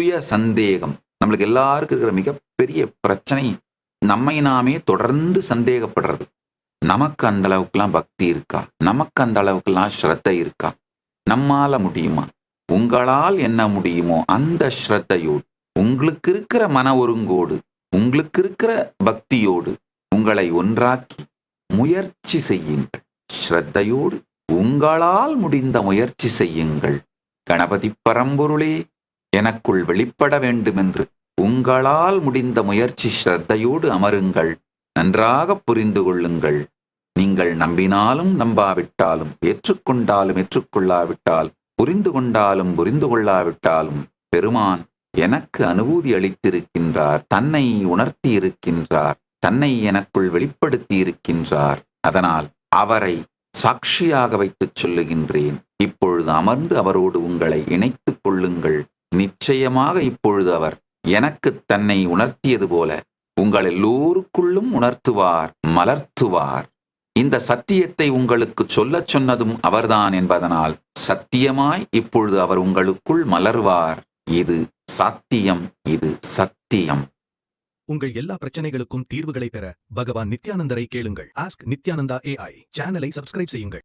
சுய சந்தேகம். நம்மளுக்கு எல்லாருக்கும் இருக்கிற மிகப்பெரிய பிரச்சனை நம்மை நாமே தொடர்ந்து சந்தேகப்படுறது. நமக்கு அந்த அளவுக்குலாம் பக்தி இருக்கா? நமக்கு அந்த அளவுக்குலாம் ஸ்ரத்தை இருக்கா? நம்மால முடியுமா? உங்களால் என்ன முடியுமோ அந்த ஸ்ரத்தையோடு உங்களுக்கு இருக்கிற மன ஒருங்கோடு உங்களுக்கு இருக்கிற பக்தியோடு உங்களை ஒன்றாக்கி முயற்சி செய்யுங்கள். ஸ்ரத்தையோடு உங்களால் முடிந்த முயற்சி செய்யுங்கள். கணபதி பரம்பொருளே எனக்குள் வெளிப்பட வேண்டுமென்று உங்களால் முடிந்த முயற்சி ஸ்ரத்தையோடு அமருங்கள். நன்றாக புரிந்து கொள்ளுங்கள். நீங்கள் நம்பினாலும் நம்பாவிட்டாலும் ஏற்றுக்கொண்டாலும் ஏற்றுக்கொள்ளாவிட்டால் புரிந்து கொண்டாலும் புரிந்து கொள்ளாவிட்டாலும் பெருமான் எனக்கு அனுபூதி அளித்திருக்கின்றார் தன்னை உணர்த்தி இருக்கின்றார் தன்னை எனக்குள் வெளிப்படுத்தி இருக்கின்றார் அதனால் அவரை சாட்சியாக வைத்துச் சொல்லுகின்றேன். இப்பொழுது அமர்ந்து அவரோடு உங்களை இணைத்துக் கொள்ளுங்கள். நிச்சயமாக இப்பொழுது அவர் எனக்கு தன்னை உணர்த்தியது போல உங்கள் எல்லோருக்குள்ளும் உணர்த்துவார் மலர்த்துவார். இந்த சத்தியத்தை உங்களுக்கு சொல்லச் சொன்னதும் அவர்தான் என்பதனால் சத்தியமாய் இப்பொழுது அவர் உங்களுக்குள் மலர்வார். இது சாத்தியம் இது சத்தியம். உங்கள் எல்லா பிரச்சனைகளுக்கும் தீர்வுகளை பெற பகவான் நித்யானந்தரை கேளுங்கள். ஆஸ்க் நித்யானந்தா ஏஐ சேனலை சப்ஸ்கிரைப் செய்யுங்கள்.